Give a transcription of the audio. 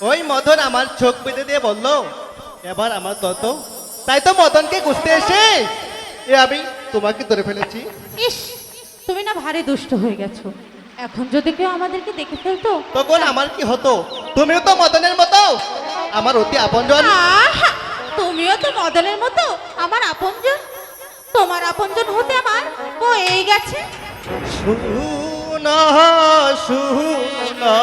ওই মদন আমার চোখ বেঁধে দিয়ে বলল এবার আমার তত তাই তো মদনকে খুঁজতে এসে এ আমি তোমাকে ধরে ফেলেছি। ইস তুমি না ভারী দুষ্ট হয়ে গেছো। এখন যদি কেউ আমাদেরকে দেখে ফেলতো তখন আমার কি হতো? তুমিও তো মদনের মতো। আমার অতি আপনজন। আহা! তুমিও তো মদনের মতো। আমার আপনজন। তোমার আপনজন হতে আমার হয়েই গেছে। শুনা শুনা